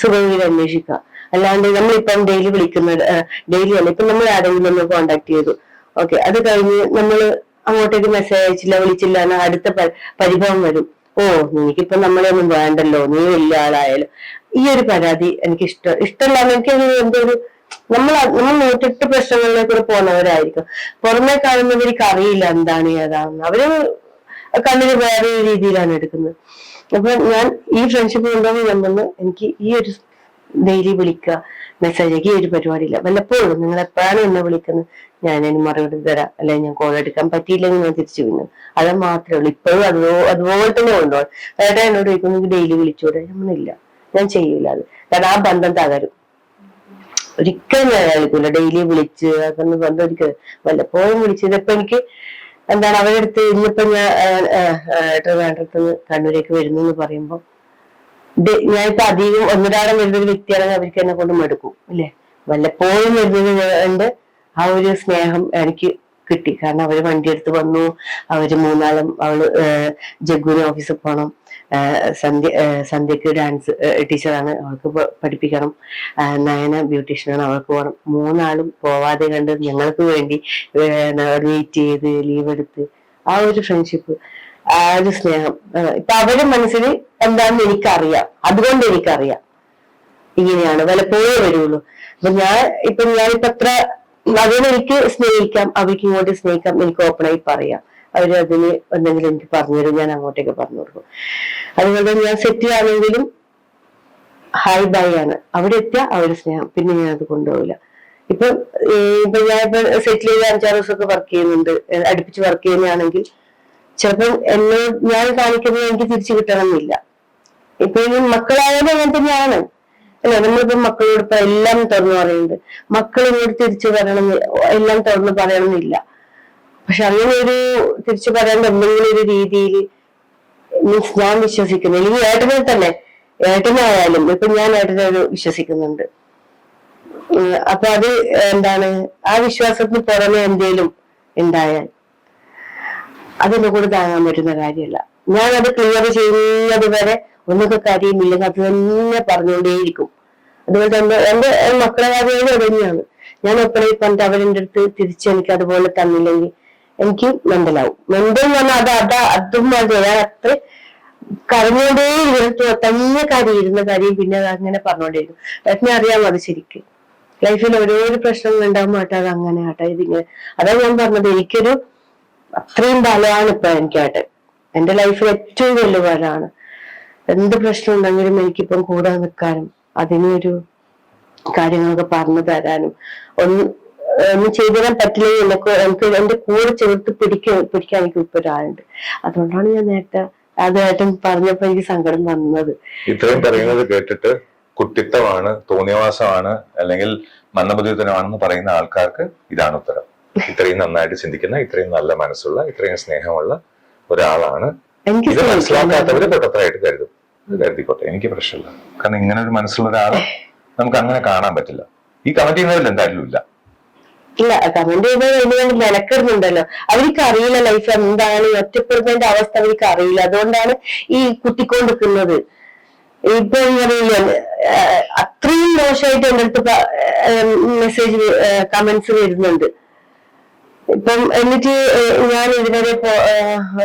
സുഖവീട് അന്വേഷിക്കുക. അല്ലാണ്ട് നമ്മളിപ്പം ഡെയിലി വിളിക്കുന്ന ഡെയിലി അല്ല ഇപ്പൊ നമ്മൾ ആരെങ്കിലും നമ്മൾ കോണ്ടാക്ട് ചെയ്തു. ഓക്കെ അത് കഴിഞ്ഞ് നമ്മൾ അങ്ങോട്ടേക്ക് മെസ്സേജ് അയച്ചില്ല വിളിച്ചില്ല എന്ന അടുത്ത പരിഭവം വരും. ഓ നിനക്കിപ്പൊ നമ്മളെ ഒന്നും വേണ്ടല്ലോ നീ വലിയ ആളായാലും. ഈ ഒരു പരാതി എനിക്ക് ഇഷ്ടം ഇഷ്ടമല്ല എനിക്ക് എന്തൊരു നമ്മൾ നമ്മൾ നൂറ്റെട്ട് പ്രശ്നങ്ങളിലേക്കൂടെ പോകുന്നവരായിരിക്കും. പുറമെ കാണുന്നവർക്ക് അറിയില്ല എന്താണ് ഏതാണെന്ന് അവർ കണ്ണിന് വേറെ രീതിയിലാണ് എടുക്കുന്നത്. അപ്പൊ ഞാൻ ഈ ഫ്രണ്ട്ഷിപ്പ് കൊണ്ടുപോകുമ്പോൾ ഞാൻ വന്ന് എനിക്ക് ഈ ഒരു ഡെയിലി വിളിക്കുക മെസ്സേജ് ഈ ഒരു പരിപാടിയില്ല. വല്ലപ്പോഴും നിങ്ങൾ എപ്പോഴാണ് എന്നെ വിളിക്കുന്നത്? ഞാൻ അതിന് മറുപടി തരാം. അല്ലെങ്കിൽ ഞാൻ കോൾ എടുക്കാൻ പറ്റിയില്ലെങ്കിൽ ഞാൻ തിരിച്ചു വിന്നു അത് മാത്രമേ ഉള്ളൂ. ഇപ്പോഴും അതോ അതുപോലെ തന്നെ കൊണ്ടുപോകാം. ഏട്ടാ എന്നോട് ചോദിക്കുന്നു ഡെയിലി വിളിച്ചോടെ? നമ്മളില്ല ഞാൻ ചെയ്യില്ല അത്. കാരണം ആ ബന്ധം തകരും. ഒരിക്കലും ഞാൻ ആയിരിക്കില്ല ഡെയിലി വിളിച്ച് അതൊന്നും സ്വന്തം ഒരിക്കലും വല്ലപ്പോഴും വിളിച്ചത് ഇപ്പൊ എനിക്ക് എന്താണ് അവരുടെ അടുത്ത് ഇന്നിപ്പോ ഞാൻ ട്രിവാൻഡ്രത്ത് കണ്ണൂരേക്ക് വരുന്നു എന്ന് പറയുമ്പോ ഞാൻ ഇപ്പൊ അധികം ഒന്നിരാടം വരുന്നൊരു വ്യക്തിയാണെങ്കിൽ അവർക്ക് എന്നെ കൊണ്ട് മടുക്കും അല്ലേ? വല്ലപ്പോഴും വരുന്നത് കൊണ്ട് ആ ഒരു സ്നേഹം എനിക്ക് കിട്ടി. കാരണം അവർ വണ്ടിയെടുത്ത് വന്നു. അവർ മൂന്നാളും അവൾ ജഗ്ഗുവിന് ഓഫീസിൽ ഏഹ്, സന്ധ്യ സന്ധ്യക്ക് ഡാൻസ് ടീച്ചറാണ് അവൾക്ക് പഠിപ്പിക്കണം. നയന ബ്യൂട്ടീഷ്യനാണ് അവൾക്ക് പോകണം. മൂന്നാളും പോവാതെ കണ്ട് ഞങ്ങൾക്ക് വേണ്ടി വെയിറ്റ് ചെയ്ത് ലീവ് എടുത്ത് ആ ഒരു ഫ്രണ്ട്ഷിപ്പ് ആ ഒരു സ്നേഹം. ഇപ്പൊ അവരുടെ മനസ്സിൽ എന്താണെന്ന് എനിക്കറിയാം. അതുകൊണ്ട് എനിക്കറിയാം. ഇങ്ങനെയാണ്. വല്ലപ്പോഴേ വരുള്ളൂ. അപ്പൊ ഞാൻ ഇപ്പൊ ഞാനിപ്പോ അത്ര സ്നേഹിക്കാം അവയ്ക്ക് ഇങ്ങോട്ട് സ്നേഹിക്കാം എനിക്ക് ഓപ്പണായി പറയാം. അവർ അതിന് എന്തെങ്കിലും എനിക്ക് പറഞ്ഞുതരും ഞാൻ അങ്ങോട്ടേക്ക് പറഞ്ഞു കൊടുക്കും. അതുകൊണ്ട് ഞാൻ സെറ്റ് ആണെങ്കിലും ഹായ് ബൈ ആണ്. അവിടെ എത്തിയ അവർ സ്നേഹം. പിന്നെ ഞാൻ അത് കൊണ്ടുപോകില്ല. ഇപ്പൊ ഇപ്പൊ ഞാൻ ഇപ്പൊ സെറ്റിൽ ചെയ്ത് അഞ്ചാറ് ദിവസമൊക്കെ വർക്ക് ചെയ്യുന്നുണ്ട്. അടുപ്പിച്ച് വർക്ക് ചെയ്യുന്നതാണെങ്കിൽ ചിലപ്പോൾ എന്നെ ഞാൻ കാണിക്കുന്നത് എനിക്ക് തിരിച്ചു കിട്ടണമെന്നില്ല. ഇപ്പൊ ഈ മക്കളായാലും അങ്ങനെ തന്നെയാണ്. അല്ലെ നമ്മളിപ്പോ മക്കളോട് ഇപ്പൊ എല്ലാം തുറന്നു പറയുന്നുണ്ട്. ഇങ്ങോട്ട് തിരിച്ചു പറയണം എല്ലാം തുറന്നു പറയണമെന്നില്ല. പക്ഷെ അങ്ങനെ ഒരു തിരിച്ചു പറയാൻ എന്തെങ്കിലും ഒരു രീതിയിൽ മീൻസ് ഞാൻ വിശ്വസിക്കുന്നു. അല്ലെങ്കിൽ ഏട്ടനെ തന്നെ ഏട്ടനായാലും ഇപ്പൊ ഞാൻ ഏട്ടനെ വിശ്വസിക്കുന്നുണ്ട്. അപ്പൊ അത് എന്താണ്? ആ വിശ്വാസത്തിന് പുറമെ എന്തേലും ഉണ്ടായാൽ അതെന്നെ കൂടെ താങ്ങാൻ പറ്റുന്ന കാര്യമല്ല. ഞാൻ അത് ക്ലിയർ ചെയ്യുന്നത് വരെ ഒന്നൊക്കെ കാര്യമില്ലെങ്കിൽ അത് തന്നെ പറഞ്ഞുകൊണ്ടേയിരിക്കും. അതുപോലെ തന്നെ എന്റെ മക്കളെ കാര്യങ്ങൾ തന്നെയാണ്. ഞാൻ എപ്പോഴും പറഞ്ഞിട്ട് അവരെന്റെ അടുത്ത് തിരിച്ച് എനിക്ക് അതുപോലെ തന്നില്ലെങ്കിൽ എനിക്ക് മെന്റലാവും മെന്റൽ എന്ന് പറഞ്ഞാൽ അത് അത് അതും ഞാൻ അത്ര കരഞ്ഞോണ്ടേ ഇരുന്ന് തന്നെ കരി ഇരുന്ന കാര്യം പിന്നെ അത് അങ്ങനെ പറഞ്ഞോണ്ടിരിക്കും. എന്നെ അറിയാം അത് ശരിക്കും? ലൈഫിൽ ഓരോരോ പ്രശ്നങ്ങൾ ഉണ്ടാകുമ്പോൾ ആട്ടെ അത് അങ്ങനെ ആട്ടെ. ഇതിങ്ങനെ അതാ ഞാൻ പറഞ്ഞത്. എനിക്കൊരു അത്രയും ബലമാണ് ഇപ്പൊ എനിക്കാട്ടെ എന്റെ ലൈഫിൽ ഏറ്റവും വലിയ ബലമാണ്. എന്ത് പ്രശ്നം ഉണ്ടെങ്കിലും എനിക്കിപ്പം കൂടെ നിൽക്കാനും അതിനൊരു കാര്യങ്ങളൊക്കെ പറഞ്ഞു തരാനും ഒന്ന് ഒന്നും ചെയ്തു തരാൻ പറ്റില്ലെങ്കിൽ എനിക്ക് എനിക്ക് എന്റെ കൂടെ ചേർത്ത് പിടിക്കാൻ പിടിക്കാൻ എനിക്ക് ഇപ്പൊ ഒരാളുണ്ട്. അതുകൊണ്ടാണ് ഞാൻ നേരത്തെ അതായിട്ടും പറഞ്ഞപ്പോ എനിക്ക് സങ്കടം വന്നത്. ഇത്രയും പറയുന്നത് കേട്ടിട്ട് കുട്ടിത്തമാണ് തോന്നിയവാസമാണ് അല്ലെങ്കിൽ മന്ദബുദ്ധിത്തനമാണെന്ന് പറയുന്ന ആൾക്കാർക്ക് ഇതാണ് ഉത്തരം. ഇത്രയും നന്നായിട്ട് ചിന്തിക്കുന്ന ഇത്രയും നല്ല മനസ്സുള്ള ഇത്രയും സ്നേഹമുള്ള ഒരാളാണ്. ഇത് മനസ്സിലാക്കാത്തവര് പൊട്ടത്തരായിട്ട് കരുതും. കരുതിക്കോട്ടെ എനിക്ക് പ്രശ്നമില്ല. കാരണം ഇങ്ങനെ ഒരു മനസ്സുള്ള ഒരാളെ നമുക്ക് അങ്ങനെ കാണാൻ പറ്റില്ല. ഈ കമന്റ് ചെയ്യുന്നവരിൽ എന്തായാലും ഇല്ല. ഇല്ല കമന്റ് ചെയ്തത് എന്തുകൊണ്ട് മെനക്കെടുന്നുണ്ടല്ലോ. അവർക്ക് അറിയില്ല ലൈഫ് എന്താണ് ഈ ഒറ്റപ്പെടുന്നതിന്റെ അവസ്ഥ അവർക്ക് അറിയില്ല അതുകൊണ്ടാണ് ഈ കുത്തിക്കൊണ്ടിരിക്കുന്നത്. ഇപ്പൊ അറിയില്ല അത്രയും മോശമായിട്ട് എന്റെ അടുത്ത് മെസ്സേജ് കമന്റ്സ് വരുന്നുണ്ട്. ഇപ്പം എന്നിട്ട് ഞാൻ ഇതുവരെ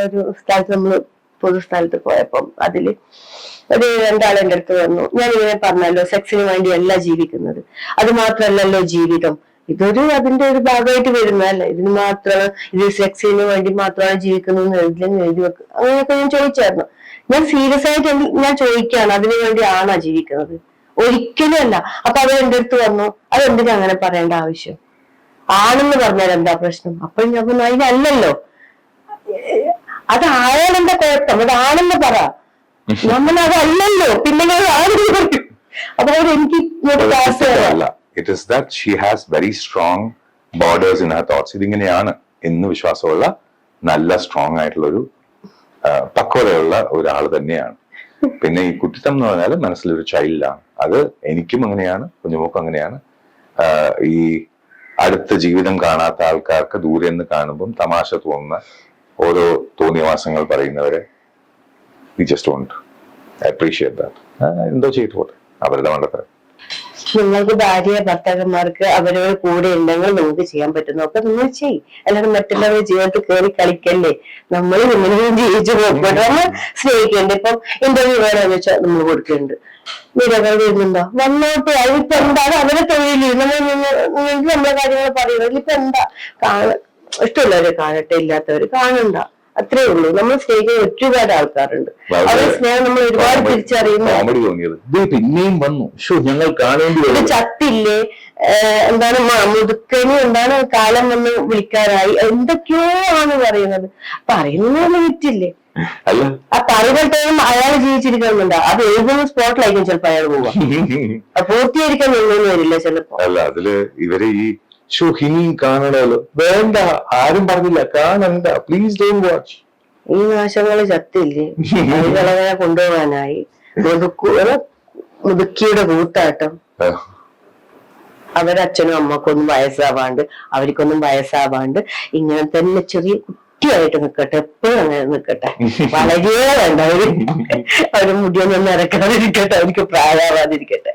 ഒരു സ്ഥലത്ത് നമ്മൾ പൊതു സ്ഥലത്ത് പോയപ്പം അതിൽ ഒരു രണ്ടാൾ എന്റെ അടുത്ത് വന്നു. ഞാൻ ഇങ്ങനെ പറഞ്ഞല്ലോ സെക്സിന് വേണ്ടിയല്ല ജീവിക്കുന്നത്. അത് മാത്രമല്ലല്ലോ ജീവിതം. ഇതൊരു അതിന്റെ ഒരു ഭാഗമായിട്ട് വരുന്നതല്ല. ഇതിന് മാത്രമാണ് ഇത് സെക്സിന് വേണ്ടി മാത്രമാണ് ജീവിക്കുന്നത് എഴുതില്ലെന്ന് എഴുതി വെക്കുക അങ്ങനെയൊക്കെ ഞാൻ ചോദിച്ചായിരുന്നു. ഞാൻ സീരിയസ് ആയിട്ട് എന്ത് ഞാൻ ചോദിക്കുകയാണ് അതിനു വേണ്ടി ആണോ ജീവിക്കുന്നത്? ഒരിക്കലും അല്ല. അപ്പൊ അത് എന്റെ അടുത്ത് വന്നു. അതെന്തിനാ അങ്ങനെ പറയേണ്ട ആവശ്യം? ആണെന്ന് പറഞ്ഞാൽ എന്താ പ്രശ്നം? അപ്പൊ ഞാൻ അതിനല്ലല്ലോ അത് ആയാലെന്താ കുഴപ്പം? അത് ആണെന്ന് പറ. *laughs* നമ്മൾ അതല്ലല്ലോ. പിന്നെ ഞാൻ ആണെന്ന് പറയും അതുപോലെ എനിക്ക് ഇങ്ങോട്ട് ക്ലാസ് തരാം it is that she has very strong borders in her thoughts ഇതിങ്ങനെയാണ് എന്ന് വിശ്വാസമുള്ള നല്ല സ്ട്രോങ് ആയിട്ടുള്ള ഒരു പക്വതയുള്ള ഒരാൾ തന്നെയാണ്. പിന്നെ ഈ കുട്ടിത്തം എന്ന് പറഞ്ഞാൽ മനസ്സിലൊരു ചൈൽഡാണ് അത് എനിക്കും അങ്ങനെയാണ് കുഞ്ഞുമോക്കും അങ്ങനെയാണ്. ഈ അടുത്ത ജീവിതം കാണാത്ത ആൾക്കാർക്ക് ദൂരെ നിന്ന് കാണുമ്പം തമാശ തോന്നുന്ന ഓരോ തോന്നിയവാസങ്ങൾ പറയുന്നവരെ we just won't appreciate that എന്തോ ചെയ്തു പോട്ടെ. അവരുടെ മണ്ടത്തരം. നിങ്ങൾക്ക് ഭാര്യ ഭർത്താക്കന്മാർക്ക് അവരവർ കൂടെ ഉണ്ടെങ്കിൽ നമുക്ക് ചെയ്യാൻ പറ്റുന്നു. അപ്പൊ നിങ്ങൾ ചെയ് അല്ലാതെ മറ്റുള്ളവരുടെ ജീവിതത്തിൽ കയറി കളിക്കല്ലേ? നമ്മൾ ഇങ്ങനെ ജീവിച്ചു പോകട്ടെ നമ്മൾ ഇപ്പൊ ഇപ്പം ഇന്റർവ്യൂ വേണമെന്ന് വെച്ചാൽ നമ്മൾ കൊടുക്കുന്നുണ്ട്. നിരവധി വരുന്നുണ്ടോ വന്നോട്ടെ. അതിപ്പോ എന്താണ്? അവരെ തൊഴിൽ നമ്മൾ നമ്മളെ കാര്യങ്ങൾ പറയുന്നത്. ഇപ്പൊ എന്താ? കാണ ഇഷ്ടമുള്ളവരെ കാണട്ടെ. ഇല്ലാത്തവര് കാണണ്ട. അത്രേ ഉള്ളൂ. നമ്മൾ സ്നേഹിക്കുന്ന ഒരുപാട് ആൾക്കാരുണ്ട്. അവരുടെ സ്നേഹം നമ്മൾ ഒരുപാട് തിരിച്ചറിയുന്നു. പിന്നെയും വന്നു. ഞങ്ങൾ കാണേണ്ടി ചത്തില്ലേ? എന്താണ് മുതുക്കനും എന്താണ് കാലം വന്ന് വിളിക്കാനായി? എന്തൊക്കെയോ ആണ് പറയുന്നത്. പറയുന്നത് വിറ്റില്ലേ അല്ല. ആ പറയുമ്പോഴത്തേക്കും അയാൾ ജീവിച്ചിരിക്കുന്നുണ്ട്. അത് എഴുതുന്ന സ്പോട്ടിലായിരിക്കും ചിലപ്പോ അയാൾ പോവുക *laughs* അത് പൂർത്തീകരിക്കാൻ നിന്നു വരില്ല ചിലപ്പോ. അല്ല അതിൽ ഇവരെ ഈ ഷോ ഇനിയും കാണണമല്ലോ. വേണ്ട ആരും പറഞ്ഞില്ല. കാണണ്ട. പ്ലീസ് ഡോണ്ട് വാച്ച് ഈ നാശങ്ങൾ ചത്തില്ലേ? *laughs* അയാളങ്ങനെ കൊണ്ടുപോകാനായി മുതുക്കിയുടെ കൂത്താട്ടം. അവരച്ഛനും അമ്മക്കൊന്നും വയസ്സാവാണ്ട് അവർക്കൊന്നും വയസ്സാവാണ്ട് ഇങ്ങനെ തന്നെ ചെറിയ കുട്ടിയായിട്ട് നിക്കട്ടെ എപ്പോഴും അങ്ങനെ നിക്കട്ടെ. വളരെ വേണ്ട. അവർ *laughs* അവർ മുടിയൊന്നും നിരക്കാതിരിക്കട്ടെ അവർക്ക് പ്രായമാവാതിരിക്കട്ടെ